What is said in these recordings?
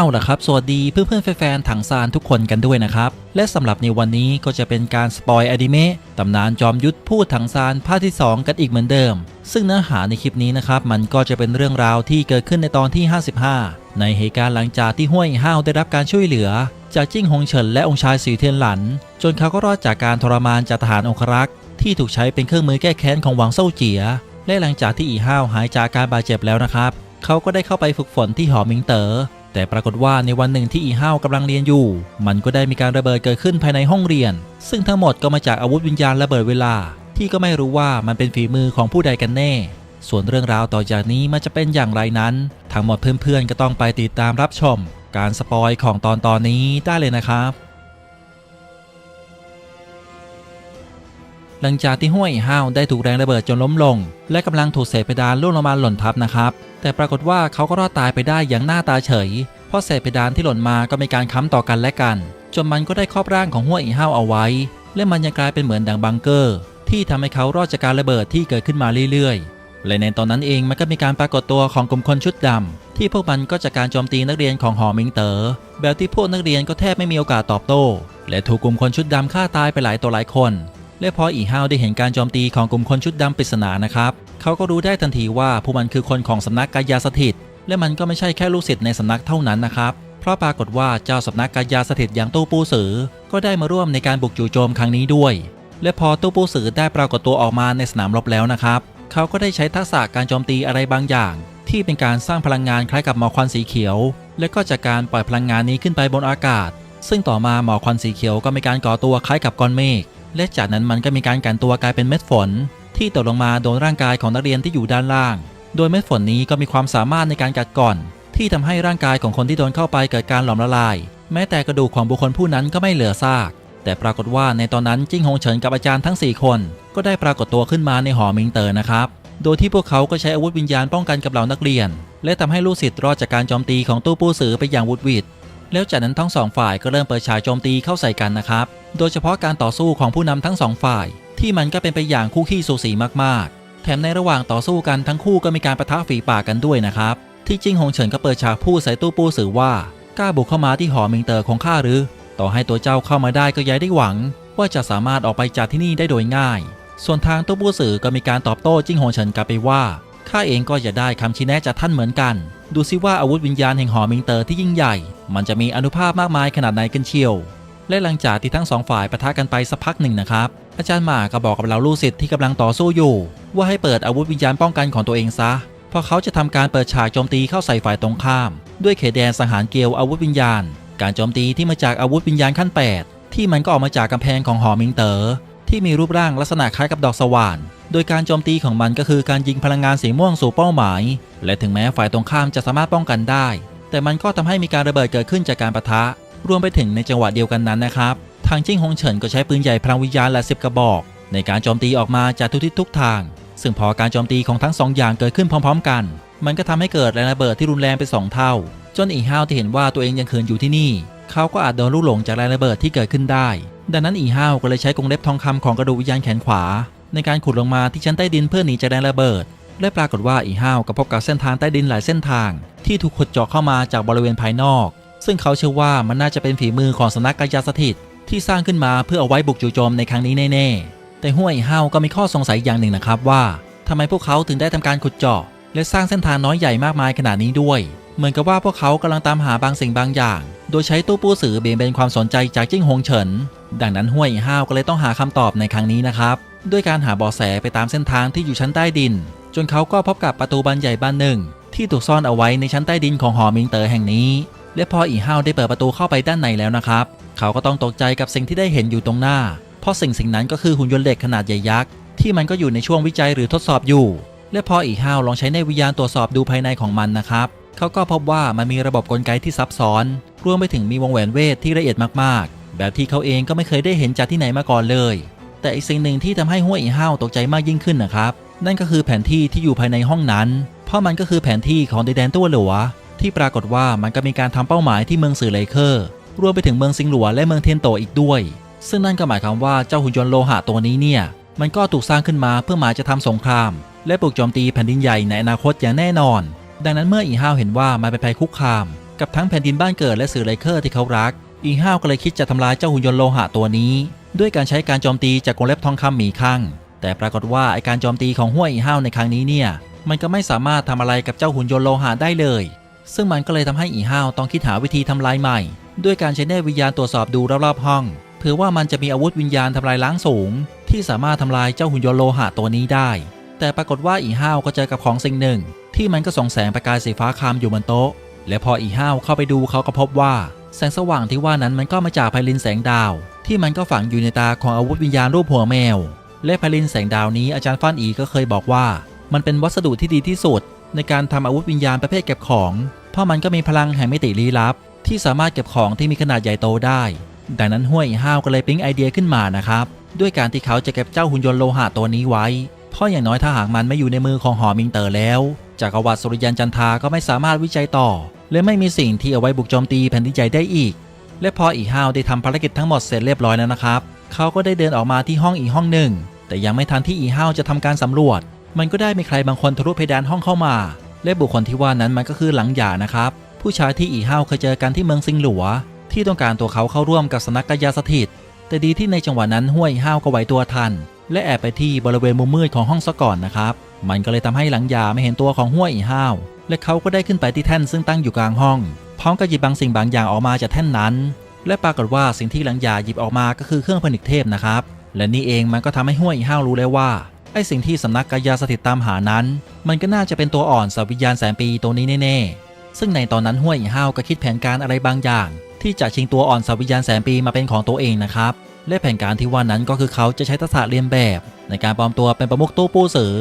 เอาล่ะครับ สวัสดีเพื่อนๆแฟนๆถังซานทุกคนกันด้วยนะครับ และสำหรับในวันนี้ก็จะเป็นการสปอยอนิเมะตำนานจอมยุทธพูดถังซานภาคที่ 2 กันอีกเหมือนเดิม ซึ่งเนื้อหาในคลิปนี้นะครับ มันก็จะเป็นเรื่องราวที่เกิดขึ้นในตอนที่ 55 ในเหตุการณ์หลังจากที่ห้วยห้าวได้รับการช่วยเหลือ จากจิ้งหงเฉินและองค์ชายสีเทียนหลัน จนเขาก็รอดจากการทรมานจากทหารองครักษ์ที่ถูกใช้เป็นเครื่องมือแก้แค้นของหวังเซ่าเจีย และหลังจากที่อีห้าวหายจากการบาดเจ็บแล้วนะครับเขาก็ได้เข้าไปฝึกฝนที่หอมิงเตอ๋อ แต่ปรากฏว่าในวันหนึ่งที่อีห้าวกำลังเรียนอยู่ มันก็ได้มีการระเบิดเกิดขึ้นภายในห้องเรียน ซึ่งทั้งหมดก็มาจากอาวุธวิญญาณระเบิดเวลา ที่ก็ไม่รู้ว่ามันเป็นฝีมือของผู้ใดกันแน่ ส่วนเรื่องราวต่อจากนี้มันจะเป็นอย่างไรนั้น ทั้งหมดเพื่อนๆก็ต้องไปติดตามรับชม การสปอยของตอนตอนนี้ได้เลยนะครับ หลังจากที่ห้วยห้าวได้ถูกแรงระเบิดจนล้มลง และกำลังถูกเศษเพดานล่วงลงมาหล่นทับนะครับ แต่ปรากฏว่าเขาก็รอดตายไปได้อย่างหน้าตาเฉย เพราะเศษเพดานที่หล่นมาก็มีการค้ำต่อกันและกัน จนมันก็ได้ครอบร่างของห้วยห้าวเอาไว้ และมันยังกลายเป็นเหมือนดังบังเกอร์ ที่ทำให้เขารอดจากการระเบิดที่เกิดขึ้นมาเรื่อยๆ และในตอนนั้นเองมันก็มีการปรากฏตัวของกลุ่มคนชุดดำที่พวกมันก็จากการโจมตีนักเรียนของหอมิงเตอ๋อแบบที่พวกนักเรียนก็แทบไม่มีโอกาสตอบโต้ และถูกกลุ่มคนชุดดำฆ่าตายไปหลายตัวหลายคน และพออีฮาวได้เห็นการโจมตีของกลุ่มคนชุดดำปริศนานะครับ เขาก็รู้ได้ทันทีว่าผู้มันคือคนของสำนักกายาสถิต และมันก็ไม่ใช่แค่ลูกศิษย์ในสำนักเท่านั้นนะครับ เพราะปรากฏว่าเจ้าสำนักกายาสถิตอย่างตู้ปูสือ ก็ได้มาร่วมในการบุกจู่โจมครั้งนี้ด้วย และพอตู้ปูสือได้ปรากฏตัวออกมาในสนามรบแล้วนะครับ เขาก็ได้ใช้ทักษะการโจมตีอะไรบางอย่าง ที่เป็นการสร้างพลังงานคล้ายกับหมอกควันสีเขียว และก็จากการปล่อยพลังงานนี้ขึ้นไปบนอากาศ ซึ่งต่อมาหมอกควันสีเขียวก็มีการก่อตัวคล้ายกับก้อนเมฆ และจากนั้นมันก็มีการกันตัวกลายเป็นเม็ดฝน ที่ตกลงมาโดนร่างกายของนักเรียนที่อยู่ด้านล่าง โดยเม็ดฝนนี้ก็มีความสามารถในการกัดก่อน ที่ทำให้ร่างกายของคนที่โดนเข้าไปเกิดการหลอมละลาย แม้แต่กระดูกของบุคคลผู้นั้นก็ไม่เหลือซาก แต่ปรากฏว่าในตอนนั้นจิ้งหงเฉินกับอาจารย์ทั้ง 4 คน ก็ได้ปรากฏตัวขึ้นมาในหอมิงเตอร์นะครับ โดยที่พวกเขาก็ใช้อาวุธวิญญาณป้องกันกับเหล่านักเรียน และทำให้ลูกศิษย์รอดจากการโจมตีของตู้ปู้สือไปอย่างวุดวิด แล้วจากนั้นทั้งสองฝ่ายก็เริ่มเปิดฉากโจมตีเข้าใส่กันนะครับ โดยเฉพาะการต่อสู้ของผู้นำทั้งสองฝ่าย ที่มันก็เป็นไปอย่างคู่ขี้สูสีมากๆ แถมในระหว่างต่อสู้กันทั้งคู่ก็มีการประทะฝีปากกันด้วยนะครับ ที่จิ้งหงเฉินก็เปิดฉากพูดใส่ตู้ปูสือว่ากล้าบุกเข้ามาที่หอมิงเตอร์ของข้าหรือ ต่อให้ตัวเจ้าเข้ามาได้ก็ย้ายได้หวัง ว่าจะสามารถออกไปจากที่นี่ได้โดยง่าย ส่วนทางตู้ปูสือก็มีการตอบโต้จิ้งหงเฉินกลับไปว่า ข้าเองก็อยากได้คำชี้แนะจากท่านเหมือนกัน ดูซิว่าอาวุธวิญญาณแห่งหอมิงเตอร์ที่ยิ่งใหญ่ มันจะมีอนุภาพมากมายขนาดไหนกันเชียว และหลังจากที่ทั้งสองฝ่ายปะทะกันไปสักพักหนึ่งนะครับ อาจารย์หมาก็บอกกับเราลูกศิษย์ที่กำลังต่อสู้อยู่ ว่าให้เปิดอาวุธวิญญาณป้องกันของตัวเองซะ เพราะเขาจะทำการเปิดฉากโจมตีเข้าใส่ฝ่ายตรงข้าม ด้วยเขตแดนสังหารเกลียวอาวุธวิญญาณ การโจมตีที่มาจากอาวุธวิญญาณขั้น 8 ที่มันก็ออกมาจากกำแพงของหอมิงเตอ๋อ ที่มีรูปร่างลักษณะคล้ายกับดอกสว่าน โดยการโจมตีของมันก็คือการยิงพลังงานสีม่วงสู่เป้าหมาย และถึงแม้ฝ่ายตรงข้ามจะสามารถป้องกันได้ แต่มันก็ทำให้มีการระเบิดเกิดขึ้นจากการปะทะ รวมไปถึงในจังหวะเดียวกันนั้นนะครับ ทางจิ้งหงเฉินก็ใช้ปืนใหญ่พลังวิญญาณและสิบกระบอก ในการโจมตีออกมาจากทุกทิศทุกทาง ซึ่งพอการโจมตีของทั้งสองอย่างเกิดขึ้นพร้อม ๆ กัน มันก็ทำให้เกิดแรงระเบิดที่รุนแรงไปสองเท่า จนอีห้าวที่เห็นว่าตัวเองยังเขินอยู่ที่นี่ เขาก็อาจโดนลูกหลงจากแรงระเบิดที่เกิดขึ้นได้ ดังนั้นอีห้าวก็เลยใช้กรงเล็บทองคำของกระดูกวิญญาณแขนขวา ในการขุดลงมาที่ชั้นใต้ดินเพื่อหนีจากแรงระเบิด และปรากฏว่าอีห้าวก็พบกับเส้นทางใต้ดินหลายเส้นทาง ที่ถูกขุดเจาะเข้ามาจากบริเวณภายนอก ซึ่งเขาเชื่อว่ามันน่าจะเป็นฝีมือของสนักกายาสถิต ที่สร้างขึ้นมาเพื่อเอาไว้บุกจู่โจมในครั้งนี้แน่ๆแต่ห้วยห้าวก็มีข้อสงสัยอย่างหนึ่งนะครับว่าทำไมพวกเขาถึงได้ทำการขุดเจาะ และสร้างเส้นทางน้อยใหญ่มากมายขนาดนี้ด้วย เหมือนกับว่าพวกเขากำลังตามหาบางสิ่งบางอย่าง โดยใช้ตู้ปูสือเบี่ยงเบนความสนใจจากจิ้งหงเฉิน ดังนั้นห้วยห้าวก็เลยต้องหาคำตอบในครั้งนี้นะครับ ด้วยการหาเบาะแสไปตามเส้นทางที่อยู่ชั้นใต้ดิน จนเขาก็พบกับประตูบานใหญ่บานหนึ่ง ที่ถูกซ่อนเอาไว้ในชั้นใต้ดินของหอมิงเตอแห่งนี้ และพออีห้าวได้เปิดประตูเข้าไปด้านในแล้วนะครับ เขาก็ต้องตกใจกับสิ่งที่ได้เห็นอยู่ตรงหน้า เพราะสิ่งสิ่งนั้นก็คือหุ่นยนต์เหล็กขนาดใหญ่ยักษ์ที่มันก็อยู่ในช่วงวิจัยหรือทดสอบอยู่ และพออีห้าวลองใช้ในวิญญาณตรวจสอบดูภายในของมันนะครับเขาก็พบว่ามันมีระบบกลไกที่ซับซ้อน รวมไปถึงมีวงแหวนเวทที่ละเอียดมากๆ แบบที่เขาเองก็ไม่เคยได้เห็นจากที่ไหนมาก่อนเลย แต่อีกสิ่งหนึ่งที่ทำให้ห้วยอีห้าวตกใจมากยิ่งขึ้นนะครับ นั่นก็คือแผนที่ที่อยู่ภายในห้องนั้น เพราะมันก็คือแผนที่ของดินแดนตัวหลัว ที่ปรากฏว่ามันก็มีการทำเป้าหมายที่เมืองสื่อไลเคอร์รวมไปถึงเมืองซิงหลัวและเมืองเทียนโตอีกด้วย ซึ่งนั่นก็หมายความว่าเจ้าหุ่นยนต์โลหะตัวนี้เนี่ยมันก็ถูกสร้างขึ้นมาเพื่อหมายจะทำสงคราม และปลุกโจมตีแผ่นดินใหญ่ในอนาคตอย่างแน่นอน ดังนั้นเมื่ออีห้าวเห็นว่ามันเป็นภัยคุกคาม กับทั้งแผ่นดินบ้านเกิดและสื่อไลเคอร์ที่เขารัก อีห้าวก็เลยคิดจะทำลายเจ้าหุ่นยนต์โลหะตัวนี้ ด้วยการใช้การโจมตีจากกรงเล็บทองคำหมีข้างแต่ปรากฏว่าไอการโจมตีของห้วยอีห้าวในครั้งนี้เนี่ย มันก็ไม่สามารถทำอะไรกับเจ้าหุ่นยนต์โลหะได้เลย ซึ่งมันก็เลยทำให้อีห้าวต้องคิดหาวิธีทำลายใหม่ ด้วยการใช้เนตวิญญาณตรวจสอบดูรอบๆห้องเผื่อว่ามันจะมีอาวุธวิญญาณทำลายล้างสูง ที่สามารถทำลายเจ้าหุ่นยนต์โลหะตัวนี้ได้ แต่ปรากฏว่าอีห้าวก็เจอกับของสิ่งหนึ่ง ที่มันก็ส่องแสงประกายสีฟ้าคามอยู่บนโต๊ะ และพออีห้าวเข้าไปดูเขาก็พบว่า แสงสว่างที่ว่านั้นมันก็มาจากไพลินแสงดาว ที่มันก็ฝังอยู่ในตาของอาวุธวิญญาณรูปหัวแมว และไพลินแสงดาวนี้อาจารย์ฟ้านอีก็เคยบอกว่า มันเป็นวัสดุที่ดีที่สุด ในการทำอาวุธวิญญาณประเภทเก็บของ เพราะมันก็มีพลังแห่งมิติลี้ลับ ที่สามารถเก็บของที่มีขนาดใหญ่โตได้ ดังนั้นห้วยห้าวก็เลยปิ๊งไอเดียขึ้นมานะครับด้วยการที่เขาจะเก็บเจ้าหุ่นยนต์โลหะตัวนี้ไว้ เพราะอย่างน้อยถ้าหากมันไม่อยู่ในมือของหอมิงเตอร์แล้วจักรวรรดิสุริยันจันทาก็ไม่สามารถวิจัยต่อ และไม่มีสิ่งที่เอาไว้บุกโจมตีแผ่นดินใหญ่ได้อีก และพออีห้าวได้ทำภารกิจทั้งหมดเสร็จเรียบร้อยแล้วนะครับ เขาก็ได้เดินออกมาที่ห้องอีกห้องหนึ่ง แต่ยังไม่ทันที่อีห้าวจะทำการสำรวจ มันก็ได้มีใครบางคนทะลุเพดานห้องเข้ามา และบุคคลที่ว่านั้นมันก็คือหลังหย่านะครับ ผู้ชายที่อีห้าวเคยเจอกันที่เมืองซิงหลัว ที่ต้องการตัวเขาเข้าร่วมกับสนักกายาสถิต แต่ดีที่ในจังหวะนั้นห้วยห้าวก็ไหวตัวทัน และแอบไปที่บริเวณมุมมืดของห้องซะก่อนนะครับ มันก็เลยทำให้หลังยาไม่เห็นตัวของห้วยอีห้าว และเขาก็ได้ขึ้นไปที่แท่นซึ่งตั้งอยู่กลางห้อง พร้อมกับหยิบบางสิ่งบางอย่างออกมาจากแท่นนั้น และปรากฏว่าสิ่งที่หลังยาหยิบออกมาก็คือเครื่องผนึกเทพนะครับ และนี่เองมันก็ทำให้ห้วยอีห้าวรู้เลยว่าไอ้สิ่งที่สำนักกายาสถิตตามหานั้น มันก็น่าจะเป็นตัวอ่อนสัตว์วิญญาณแสนปีตัวนี้แน่ๆ ซึ่งในตอนนั้นห้วยอีห้าวก็คิดแผนการอะไรบางอย่าง ที่จะชิงตัวอ่อนสัตว์วิญญาณแสนปีมาเป็นของตัวเองนะครับและแผนการที่ว่านั้นก็คือเขาจะใช้ทักษะเรียนแบบ ในการปลอมตัวเป็นประมุขตู้ปู้สือ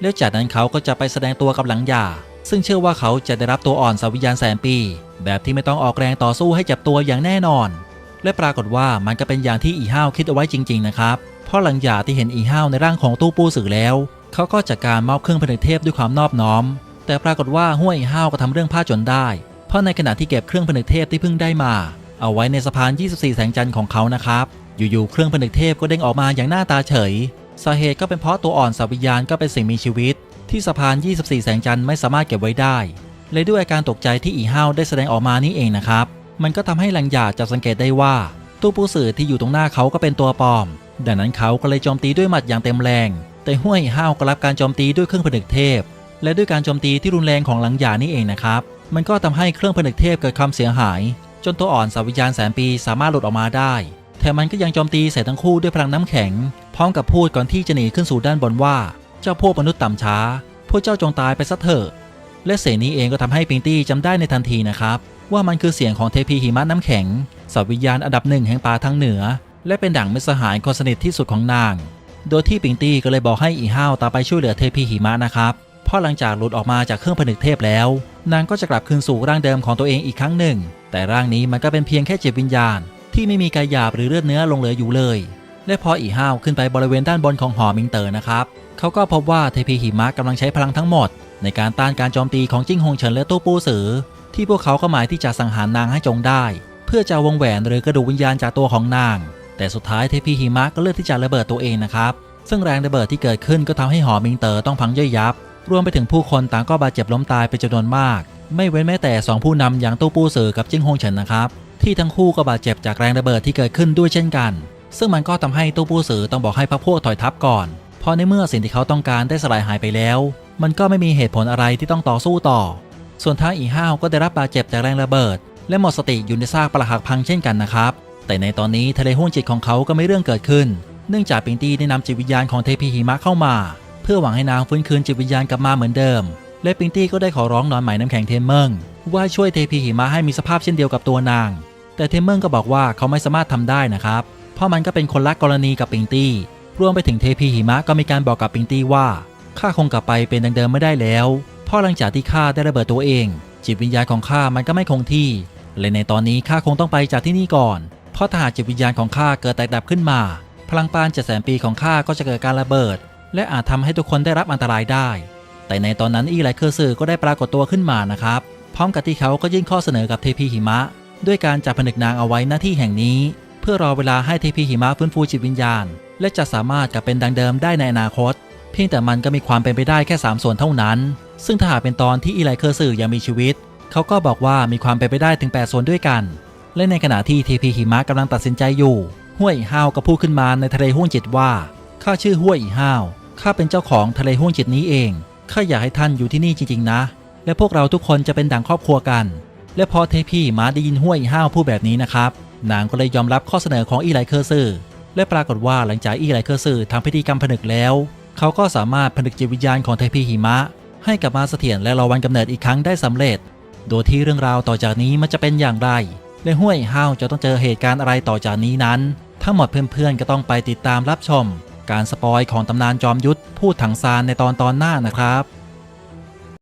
แล้วจากนั้นเขาก็จะไปแสดงตัวกับหลังยาซึ่งเชื่อว่าเขาจะได้รับตัวอ่อนสวิญญาณแสนปี แบบที่ไม่ต้องออกแรงต่อสู้ให้จับตัวอย่างแน่นอน และปรากฏว่ามันก็เป็นอย่างที่อีห้าวคิดเอาไว้จริง ๆ นะครับเพราะหลังยาที่เห็นอีห้าวในร่างของตู้ปู้สือแล้ว เขาก็จัดการมอบเครื่องผนึกเทพด้วยความนอบน้อม แต่ปรากฏว่าห้วยอีห้าวก็ทำเรื่องพลาดจนได้ เพราะในขณะที่เก็บเครื่องผนึกเทพที่เพิ่งได้มา เอาไว้ในสะพาน 24 แสงจันทร์ของเขานะครับอยู่ๆเครื่องผนึกเทพก็เด้งออกมาอย่างหน้าตาเฉย สาเหตุก็เป็นเพราะตัวอ่อนสัตว์วิญญาณก็เป็นสิ่งมีชีวิต ที่สะพาน 24 แสงจันทร์ไม่สามารถเก็บไว้ได้ เลยด้วยอาการตกใจที่อีห้าวได้แสดงออกมานี่เองนะครับ มันก็ทำให้หลังหยาจะสังเกตได้ว่า ตู้ปูสื่อที่อยู่ตรงหน้าเขาก็เป็นตัวปลอม ดังนั้นเขาก็เลยโจมตีด้วยหมัดอย่างเต็มแรง แต่ห้วยห้าวก็รับการโจมตีด้วยเครื่องผนึกเทพ และด้วยการโจมตีที่รุนแรงของหลังหยานี่เองนะครับ มันก็ทำให้เครื่องผนึกเทพเกิดความเสียหาย จนตัวอ่อนสัตว์วิญญาณแสนปีสามารถหลุดออกมาได้ แถมมันก็ยังโจมตีใส่ทั้งคู่ด้วยพลังน้ำแข็ง พร้อมกับพูดก่อนที่จะหนีขึ้นสู่ด้านบนว่า เจ้าพวกมนุษย์ต่ำช้า พวกเจ้าจงตายไปซะเถอะ และเสียงนี้เองก็ทำให้ปิงตี้จำได้ในทันทีนะครับ ว่ามันคือเสียงของเทพีหิมะน้ำแข็งสัตว์วิญญาณอันดับหนึ่งแห่งป่าทางเหนือ และเป็นดั่งมิตสหายคนสนิทที่สุดของนาง โดยที่ปิงตี้ก็เลยบอกให้อีห้าวตามไปช่วยเหลือเทพีหิมะนะครับเพราะหลังจากหลุดออกมาจากเครื่องผนึกเทพแล้ว นางก็จะกลับคืนสู่ร่างเดิมของตัวเองอีกครั้งหนึ่ง แต่ร่างนี้มันก็เป็นเพียงแค่จิตวิญญาณ ที่ไม่มีกายหยาบหรือเลือดเนื้อลงเหลืออยู่เลย และพออีห้าวขึ้นไปบริเวณด้านบนของหอมิงเตอร์นะครับเขาก็พบว่าเทพีหิมะกำลังใช้พลังทั้งหมด ในการต้านการโจมตีของจิ้งฮงเฉินและตู้ปูสือ ที่พวกเขาก็หมายที่จะสังหารนางให้จงได้ เพื่อจะวงแหวนหรือกระดูกวิญญาณจากตัวของนาง แต่สุดท้ายเทพีหิมะก็เลือกที่จะระเบิดตัวเองนะครับซึ่งแรงระเบิดที่เกิดขึ้นก็ทำให้หอมิงเตอร์ต้องพังย่อยยับ รวมไปถึงผู้คนต่างก็บาดเจ็บล้มตายเป็นจำนวนมาก ไม่เว้นแม้แต่สองผู้นำอย่างตู้ปูสือกับจิ้งฮงเฉินนะครับ ที่ทั้งคู่ก็บาดเจ็บจากแรงระเบิดที่เกิดขึ้นด้วยเช่นกัน ซึ่งมันก็ทำให้ตู้ปูสือต้องบอกให้พรรคพวกถอยทัพก่อนเพราะในเมื่อสิ่งที่เขาต้องการได้สลายหายไปแล้ว มันก็ไม่มีเหตุผลอะไรที่ต้องต่อสู้ต่อ ส่วนทางอีห้าวก็ได้รับบาดเจ็บจากแรงระเบิด และหมดสติอยู่ในซากปรักหักพังเช่นกันนะครับ แต่ในตอนนี้ทะเลห้วงจิตของเขาก็ไม่เรื่องเกิดขึ้น เนื่องจากปิงตี้ได้นำจิตวิญญาณของเทพีหิมะเข้ามา เพื่อหวังให้นางฟื้นคืนจิตวิญญาณกลับมาเหมือนเดิม และปิงตี้ก็ได้ขอร้องนอนหมายน้ำแข็งเทมเมิงว่าช่วยเทพีหิมะให้มีสภาพเช่นเดียวกับตัวนาง แต่เทมเมิงก็บอกว่าเขาไม่สามารถทำได้นะครับ เพราะมันก็เป็นคนละกรณีกับปิงตี้ รวมไปถึงเทพีหิมะก็มีการบอกกับปิงตี้ว่าข้าคงกลับไปเป็นดังเดิมไม่ได้แล้วเพราะหลังจากที่ข้าได้ระเบิดตัวเอง จิตวิญญาณของข้ามันก็ไม่คงที่และในตอนนี้ข้าคงต้องไปจากที่นี่ก่อน เพราะถ้าหากจิตวิญญาณของข้าเกิดแตกดับขึ้นมา พลังปานเจ็ดแสนปีของข้าก็จะเกิดการระเบิด และอาจทำให้ทุกคนได้รับอันตรายได้ แต่ในตอนนั้นอีไลเคอร์สือก็ได้ปรากฏตัวขึ้นมานะครับ พร้อมกับที่เขาก็ยื่นข้อเสนอกับเทพีหิมะ ด้วยการจับผนึกนางเอาไว้หน้าที่แห่งนี้ เพื่อรอเวลาให้เทพีหิมะฟื้นฟูจิตวิญญาณ และจะสามารถกลับเป็นดังเดิมได้ในอนาคต เพียงแต่มันก็มีความเป็นไปได้แค่ 3 ส่วนเท่านั้น ซึ่งถ้าหากเป็นตอนที่อีไลเคอร์สือยังมีชีวิต เขาก็บอกว่ามีความเป็นไปได้ถึง 8 ส่วนด้วยกัน และในขณะที่เทพีหิมะกำลังตัดสินใจอยู่ห้วยอีห้าวก็พูดขึ้นมาในทะเลห้วงจิตว่าข้าชื่อห้วยอีห้าวข้าเป็นเจ้าของทะเลห้วงจิตนี้เอง ข้าอยากให้ท่านอยู่ที่นี่จริงๆนะ และพวกเราทุกคนจะเป็นดังครอบครัวกัน และพอเทพีหิมะได้ยินห้วยอีห้าวพูดแบบนี้นะครับ นางก็เลยยอมรับข้อเสนอของอีไลเคอร์ซือและปรากฏว่าหลังจากอีไลเคอร์ซือทำพิธีกรรมผนึกแล้ว เขาก็สามารถผนึกจิตวิญญาณของเทพีหิมะ ให้กลับมาเสถียรและรอวันกำเนิดอีกครั้งได้สำเร็จ โดยที่เรื่องราวต่อจากนี้มันจะเป็นอย่างไร และห้วยห้าวจะต้องเจอเหตุการณ์อะไรต่อจากนี้นั้น ทั้งหมดเพื่อนๆก็ต้องไปติดตามรับชม การสปอยของตำนานจอมยุทธพูดถังซานในตอนตอนหน้านะครับ